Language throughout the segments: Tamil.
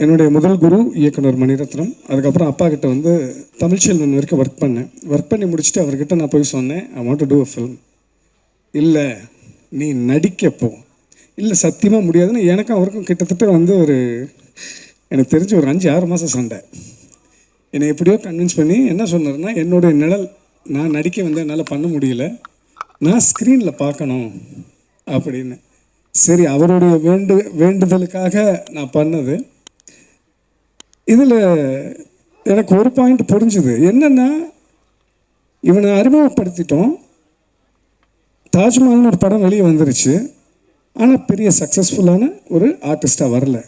என்னுடைய முதல் குரு இயக்குனர் மணிரத்னம். அதுக்கப்புறம் அப்பா கிட்ட வந்து தமிழ்ச்செல்வன் வரைக்கும் ஒர்க் பண்ணேன். ஒர்க் பண்ணி முடிச்சுட்டு அவர்கிட்ட நான் போய் சொன்னேன் I want to do a film இல்லை நீ நடிக்க போ. இல்லை சத்தியமாக முடியாதுன்னு எனக்கும் அவருக்கும் கிட்டத்தட்ட வந்து ஒரு எனக்கு தெரிஞ்ச ஒரு அஞ்சு ஆறு மாதம் சண்டை. என்னை எப்படியோ கன்வின்ஸ் பண்ணி என்ன சொன்னார்னா என்னுடைய நிழல் நான் நடிக்க வந்து என்னால் பண்ண முடியல. நான் ஸ்க்ரீனில் பார்க்கணும். அப்படின்னு. சரி அவருடைய வேண்டு வேண்டுதலுக்காக நான் பண்ணது. இதில் எனக்கு ஒரு பாயிண்ட் புரிஞ்சுது. என்னென்னா இவனை அறிமுகப்படுத்திட்டோம். தாஜ்மஹால்னு ஒரு படம் வெளியே வந்துருச்சு. ஆனால் பெரிய சக்ஸஸ்ஃபுல்லான ஒரு ஆர்டிஸ்ட்டாக வரல.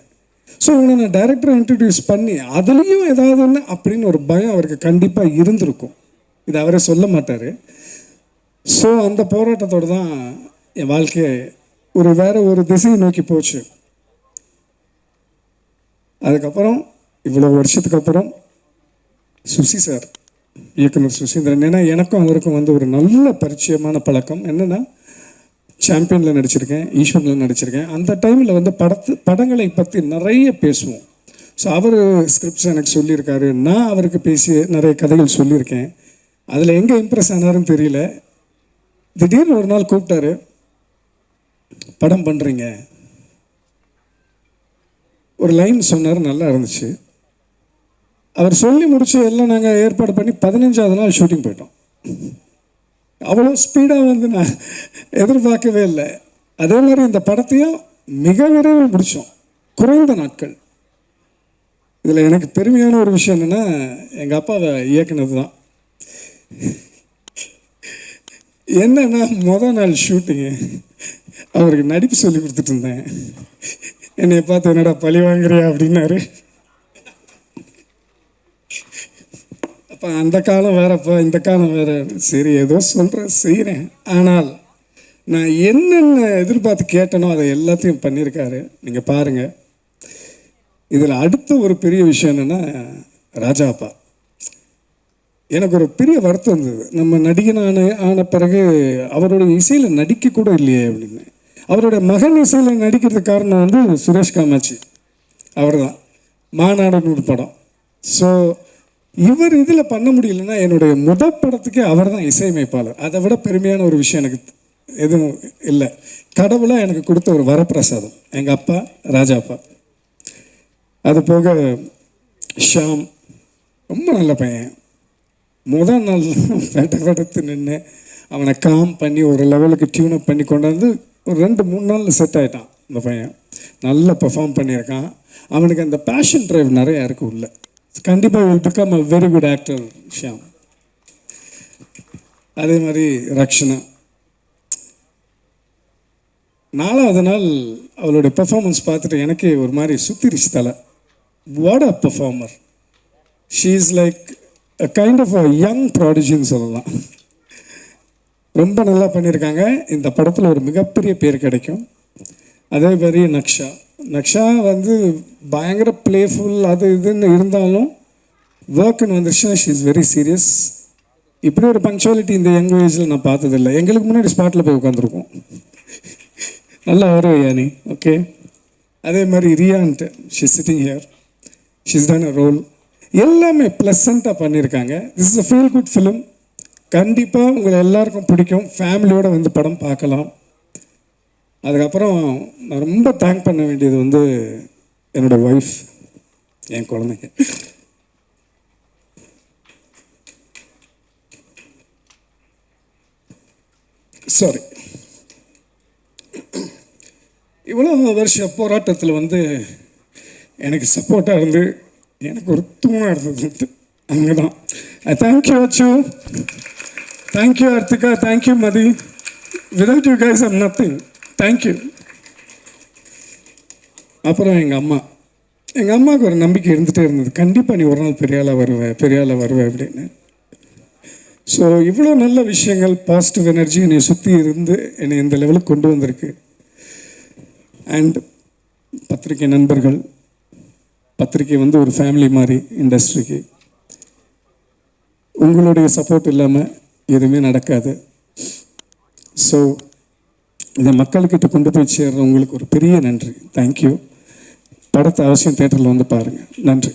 ஸோ இவனை நான் டைரக்டரை இன்ட்ரடியூஸ் பண்ணி அதுலேயும் ஏதாவது ஒன்று அப்படின்னு ஒரு பயம் அவருக்கு கண்டிப்பாக இருந்திருக்கும். இது அவரே சொல்ல மாட்டார். ஸோ அந்த போராட்டத்தோடு தான் என் வாழ்க்கையை ஒரு வேற ஒரு திசையை நோக்கி போச்சு. அதுக்கப்புறம் இவ்வளோ வருஷத்துக்கு அப்புறம் சுசி சார் இயக்குனர் சுசீந்திரன். ஏன்னா எனக்கும் அவருக்கும் வந்து ஒரு நல்ல பரிச்சயமான பழக்கம். என்னென்னா சாம்பியனில் நடிச்சிருக்கேன் ஈஸ்வரில் நடிச்சிருக்கேன். அந்த டைமில் வந்து படத்து படங்களை பற்றி நிறைய பேசுவோம். ஸோ அவர் ஸ்கிரிப்ட்ஸ் எனக்கு சொல்லியிருக்காரு. நான் அவருக்கு பேசி நிறைய கதைகள் சொல்லியிருக்கேன். அதில் எங்கே இம்ப்ரெஸ் ஆனாருன்னு தெரியல. திடீர்னு ஒரு நாள் கூப்பிட்டாரு படம் பண்ணுறீங்க ஒரு லைன் சொன்னார் நல்லா இருந்துச்சு. அவர் சொல்லி முடிச்சு எல்லாம் நாங்கள் ஏற்பாடு பண்ணி பதினஞ்சாவது நாள் ஷூட்டிங் போயிட்டோம். அவ்வளோ ஸ்பீடாக வந்து நான் எதிர்பார்க்கவே இல்லை. அதே மாதிரி இந்த படத்தையும் மிக விரைவில் முடித்தோம் குறைந்த நாட்கள். இதில் எனக்கு பெருமையான ஒரு விஷயம் என்னென்னா எங்கள் அப்பாவை இயக்குனது தான் என்னன்னா மொதல் நாள் ஷூட்டிங்கு அவருக்கு நடிப்பு சொல்லி கொடுத்துட்டு இருந்தேன். என்னை பார்த்து என்னடா பழி வாங்குறியா? அப்படின்னாரு. அப்போ அந்த காலம் வேறப்பா இந்த காலம் வேறு. சரி ஏதோ சொல்கிறேன் செய்கிறேன் ஆனால் நான் என்னென்ன எதிர்பார்த்து கேட்டனோ அதை எல்லாத்தையும் பண்ணியிருக்காரு. நீங்கள் பாருங்கள் இதில் அடுத்த ஒரு பெரிய விஷயம் என்னென்னா ராஜாப்பா எனக்கு ஒரு பெரிய வருத்தம் இருந்தது. நம்ம நடிகனான ஆன பிறகு அவருடைய இசையில் நடிக்க கூட இல்லையே அப்படின்னு. அவருடைய மகன் இசையில் நடிக்கிறதுக்கு காரணம் வந்து சுரேஷ் காமாட்சி. அவர் தான் மாநாடுன்னு ஒரு படம். ஸோ இவர் இதில் பண்ண முடியலன்னா என்னுடைய முத படத்துக்கே அவர் தான் இசையமைப்பாளர். அதை விட பெருமையான ஒரு விஷயம் எனக்கு எதுவும் இல்லை. கடவுளாக எனக்கு கொடுத்த ஒரு வரப்பிரசாதம். எங்கள் அப்பா ராஜா அப்பா. அது போக ஷாம் ரொம்ப நல்ல பையன். முதல் நாள் வேட்டை வெடத்து நின்று அவனை காம் பண்ணி ஒரு லெவலுக்கு டியூனப் பண்ணி கொண்டாந்து ஒரு ரெண்டு மூணு நாளில் செட் ஆகிட்டான் இந்த பையன். நல்லா பெர்ஃபார்ம் பண்ணியிருக்கான். அவனுக்கு அந்த பேஷன் ட்ரைவ் நிறையா இருக்குது உள்ள. கண்டிப்பாக will become a very good actor Shyam அதே மாதிரி ரக்ஷனா. நாலாவது நாள் அவளுடைய பெர்ஃபார்மன்ஸ் பார்த்துட்டு எனக்கே ஒரு மாதிரி சுத்திரிச்சு தலை what a performer she is like a kind of a young ப்ராடிஜின்னு சொல்லலாம். ரொம்ப நல்லா பண்ணியிருக்காங்க. இந்த படத்தில் ஒரு மிகப்பெரிய பேர் கிடைக்கும். அதே மாதிரி நக்ஷா. நக்ஷா வந்து பயங்கர ப்ளேஃபுல் அது இதுன்னு இருந்தாலும் ஒர்க்குன்னு வந்துருச்சுன்னா ஷீ இஸ் வெரி சீரியஸ் இப்படி ஒரு பங்க்சுவாலிட்டி இந்த யங் ஏஜில் நான் பார்த்ததில்லை. எங்களுக்கு முன்னாடி ஸ்பாட்டில் போய் உட்காந்துருக்கோம் நல்லா வருவையா நீ ஓகே அதே மாதிரி ரியான்ட்டு she sitting here she's done a role எல்லாமே ப்ளசண்ட்டாக பண்ணியிருக்காங்க this is a feel good film கண்டிப்பாக உங்களை எல்லாருக்கும் பிடிக்கும். ஃபேமிலியோடு வந்து படம் பார்க்கலாம். அதுக்கப்புறம் நான் ரொம்ப தேங்க் பண்ண வேண்டியது வந்து என்னோட ஒய்ஃப் என் குழந்தைங்க. சாரி இவ்வளோ வருஷ போராட்டத்தில் வந்து எனக்கு சப்போர்ட்டாக இருந்து எனக்கு ஒரு தூணாக இருந்தது அங்கே தான் thank you Achu. Thank you Arthika. Thank you Mathi. Without you guys I'm nothing thank you அப்புறம் எங்கள் அம்மா. எங்கள் அம்மாவுக்கு ஒரு நம்பிக்கை இருந்துகிட்டே இருந்தது. கண்டிப்பாக நீ ஒரு நாள் பெரிய வருவேன் வருவ வருவேன் வருவ அப்படின்னு. ஸோ இவ்வளோ நல்ல விஷயங்கள் பாசிட்டிவ் எனர்ஜி என்னை சுற்றி இருந்து என்னை இந்த லெவலுக்கு கொண்டு வந்திருக்கு. அண்ட் பத்திரிகை நண்பர்கள் பத்திரிகை வந்து ஒரு ஃபேமிலி மாதிரி இண்டஸ்ட்ரிக்கு உங்களுடைய சப்போர்ட் இல்லாமல் எதுவுமே நடக்காது. ஸோ இதை மக்கள்கிட்ட கொண்டு போய் சேர்ற உங்களுக்கு ஒரு பெரிய நன்றி. தேங்க்யூ படத்தை அவசியம் தேட்டரில் வந்து பாருங்கள் நன்றி.